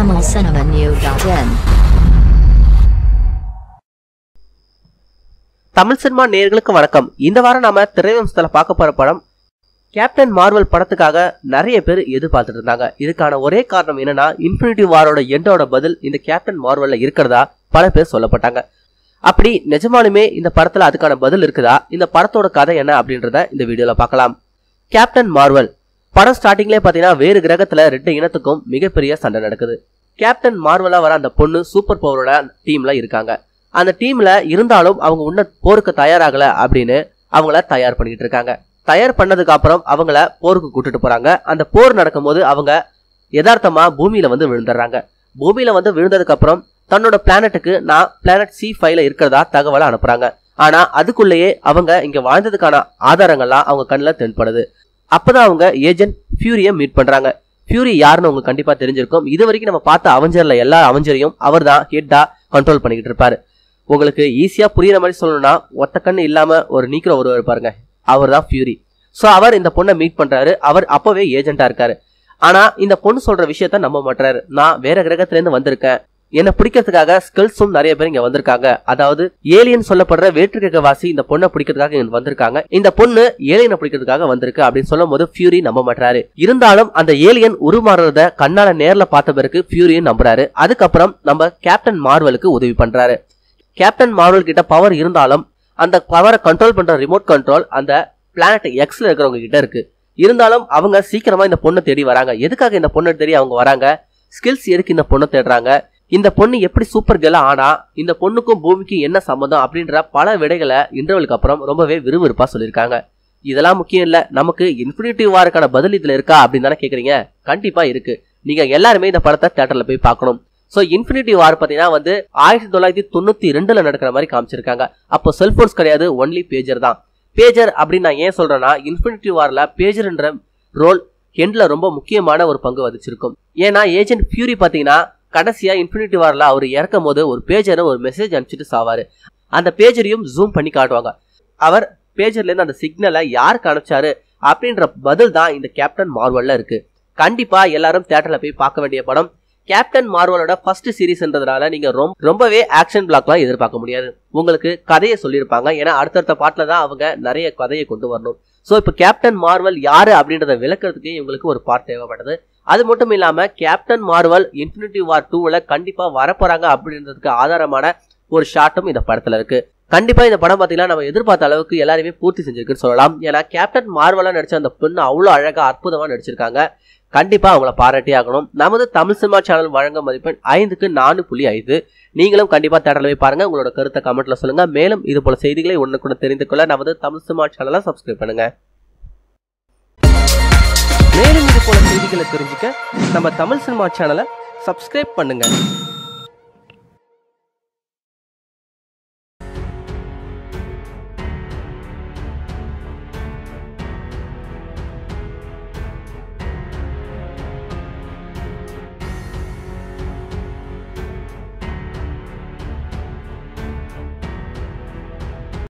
tamilcinemanew.in Tamil cinema நேர்களுக்கு வணக்கம். இந்த வாரம் நாம திரைவம்சத்தில் பார்க்க போற படம் கேப்டன் மார்வல் படத்துக்காக நிறைய பேர் எதிர்பார்த்துட்டு இருந்தாங்க. இதுக்கான ஒரே காரணம் என்னன்னா இன்ஃபினிட்டி வாரோட எண்டோட பதில் இந்த கேப்டன் மார்வல்ல இருக்கிறதா பல பேர் சொல்லப்பட்டாங்க. அப்படி நிஜமாலுமே இந்த படத்துல அதுக்கான பதில் இருக்குதா? இந்த படத்தோட கதை என்ன அப்படின்றத இந்த வீடியோல பார்க்கலாம். கேப்டன் மார்வல் படம் ஸ்டார்டிங்லேயே பார்த்தீங்கன்னா வேறு கிரகத்தில் ரெண்டு இனத்துக்கும் மிகப்பெரிய சண்டை நடக்குது. கேப்டன் மார்வலாக வர அந்த பொண்ணு சூப்பர் பவரோட டீமில் இருக்காங்க. அந்த டீமில் இருந்தாலும் அவங்க உன்ன போருக்கு தயாராகலை அப்படின்னு அவங்கள தயார் பண்ணிட்டு இருக்காங்க. தயார் பண்ணதுக்கு அப்புறம் அவங்கள போருக்கு கூட்டிட்டு போறாங்க. அந்த போர் நடக்கும்போது அவங்க யதார்த்தமா பூமியில வந்து விழுந்துடுறாங்க. பூமியில வந்து விழுந்ததுக்கு அப்புறம் தன்னோட பிளானட்டுக்கு நான் பிளானட் சி ஃபைவ்ல இருக்கிறதா தகவலை அனுப்புறாங்க. ஆனா அதுக்குள்ளேயே அவங்க இங்க வாழ்ந்ததுக்கான ஆதாரங்கள்லாம் அவங்க கண்ணில் தென்படுது. அப்பதான் அவங்க ஏஜென்ட் ஃபியூரியை மீட் பண்றாங்க. ஃபியூரி யாருன்னு உங்களுக்கு கண்டிப்பா தெரிஞ்சிருக்கும். இது வரைக்கும் நம்ம பார்த்த அவஞ்சர்ல எல்லா அவஞ்சரையும் அவர் தான் ஹெட்டா கண்ட்ரோல் பண்ணிக்கிட்டு இருப்பாரு. உங்களுக்கு ஈஸியா புரியுற மாதிரி சொல்லணும்னா ஒத்த கண்ணு இல்லாம ஒரு நீக்கிற ஒருவர் பாருங்க. அவர் தான் ஃபியூரி ஸோ அவர் இந்த பொண்ணை மீட் பண்றாரு. அவர் அப்பவே ஏஜென்ட்டா இருக்காரு. ஆனா இந்த பொண்ணு சொல்ற விஷயத்த நம்ப மாட்டாரு நான் வேற கிரகத்திலேருந்து வந்திருக்கேன். என்னை பிடிக்கிறதுக்காக ஸ்கில்ஸும் நிறைய பேர் இங்க வந்திருக்காங்க. அதாவது ஏலியன் சொல்லப்படுற வேற்றுக்கிரகவாசி இந்த பொண்ணை பிடிக்கிறதுக்காக இங்க வந்திருக்காங்க. இந்த பொண்ணு ஏலியனை பிடிக்கிறதுக்காக வந்திருக்கு அப்படின்னு சொல்லும் போது ஃபியூரி நம்ப மாட்டாரு இருந்தாலும் அந்த ஏலியன் உருமாறுறத கண்ணால நேர்ல பார்த்த பிறகு ஃபியூரியும் நம்புறாரு. அதுக்கப்புறம் நம்ம கேப்டன் மார்வலுக்கு உதவி பண்றாரு. கேப்டன் மார்வல் கிட்ட பவர் இருந்தாலும் அந்த பவரை கண்ட்ரோல் பண்ற ரிமோட் கண்ட்ரோல் அந்த பிளானட் எக்ஸ்ல இருக்கிறவங்க கிட்ட இருக்கு. இருந்தாலும் அவங்க சீக்கிரமா இந்த பொண்ணை தேடி வராங்க. எதுக்காக இந்த பொண்ணை தேடி அவங்க வராங்க? ஸ்கில்ஸ் எதுக்கு இந்த பொண்ணை தேடுறாங்க? இந்த பொண்ணு எப்படி சூப்பர் கேர்லா ஆனா இந்த பொண்ணுக்கும் பூமிக்கும் என்ன சம்மந்தம் அப்படின்ற பல விடைகளை இன்டர்வலுக்கு அப்புறம் ரொம்பவே விறுவிறுப்பா சொல்லியிருக்காங்க. இதெல்லாம் முக்கியம் இல்ல நமக்கு இன்ஃபினிட்டி வாருக்கான பதில் இதுல இருக்கா அப்படின்னு தானே கேக்குறீங்க? கண்டிப்பா இருக்கு. நீங்க எல்லாருமே இந்த படத்தை தேட்டரில் போய் பார்க்கணும். ஸோ இன்ஃபினிட்டி வார் பார்த்தீங்கன்னா வந்து ஆயிரத்தி தொள்ளாயிரத்தி தொண்ணூற்றி ரெண்டில் நடக்கிற மாதிரி காமிச்சிருக்காங்க. அப்போ செல்ஃபோன்ஸ் கிடையாது ஒன்லி பேஜர் தான். பேஜர் அப்படின்னு நான் ஏன் சொல்கிறேன்னா இன்ஃபினிட்டி வாரில் பேஜர்ன்ற ரோல் ஹெண்டில் ரொம்ப முக்கியமான ஒரு பங்கு வகிச்சிருக்கும். ஏன்னா ஏஜென்ட் ஃபியூரி பார்த்தீங்கன்னா கடைசியா இன்ஃபினிட்டி வாரில் அவர் இறக்கும் போது ஒரு பேஜரை ஒரு மெசேஜ் அனுப்பிச்சிட்டு சாவாரு. அந்த பேஜரையும் ஜூம் பண்ணி காட்டுவாங்க. அவர் பேஜர்லேருந்து அந்த சிக்னலை யாருக்கு அனுப்பிச்சாரு அப்படின்ற பதில் தான் இந்த கேப்டன் மார்வலில் இருக்கு. கண்டிப்பா எல்லாரும் தேட்டரில் போய் பார்க்க வேண்டிய படம். கேப்டன் மார்வலோட ஃபர்ஸ்ட் சீரீஸ்ன்றதுனால நீங்க ரொம்ப ரொம்பவே ஆக்ஷன் பிளாக்லாம் எதிர்பார்க்க முடியாது. உங்களுக்கு கதையை சொல்லியிருப்பாங்க. ஏன்னா அடுத்தடுத்த பாட்டில் தான் அவங்க நிறைய கதையை கொண்டு வரணும். ஸோ இப்போ கேப்டன் மார்வல் யாரு அப்படின்றத விளக்குறதுக்கு இவங்களுக்கு ஒரு பார்ட் தேவைப்படுது அது மட்டும் இல்லாம கேப்டன் மார்வல் இன்ஃபினிட்டி வார் டூவில் கண்டிப்பா வரப்போறாங்க அப்படின்றதுக்கு ஆதாரமான ஒரு ஷாட்டும் இந்த படத்துல இருக்கு. கண்டிப்பா இந்த படம் பார்த்தீங்கன்னா நம்ம எதிர்பார்த்த அளவுக்கு எல்லாருமே பூர்த்தி செஞ்சிருக்குன்னு சொல்லலாம். ஏன்னா கேப்டன் மார்வலா நடிச்ச அந்த பொண்ணு அவ்வளோ அழகா அற்புதமா நடிச்சிருக்காங்க. கண்டிப்பா அவங்கள பாராட்டி ஆகணும். நமது தமிழ் சினிமா சேனல் வழங்க மதிப்பெண் ஐந்துக்கு நாலு புள்ளி ஐந்து. நீங்களும் கண்டிப்பா தேடல போய் பாருங்க. உங்களோட கருத்தை கமெண்ட்ல சொல்லுங்க. மேலும் இது போல செய்திகளை கூட தெரிந்து கொள்ள நமது தமிழ் சினிமா சேனலை சப்ஸ்கிரைப் பண்ணுங்க. இது போல செய்திகளை தெரிஞ்சுக்க நம்ம தமிழ் சினிமா சேனலை சப்ஸ்கிரைப் பண்ணுங்க.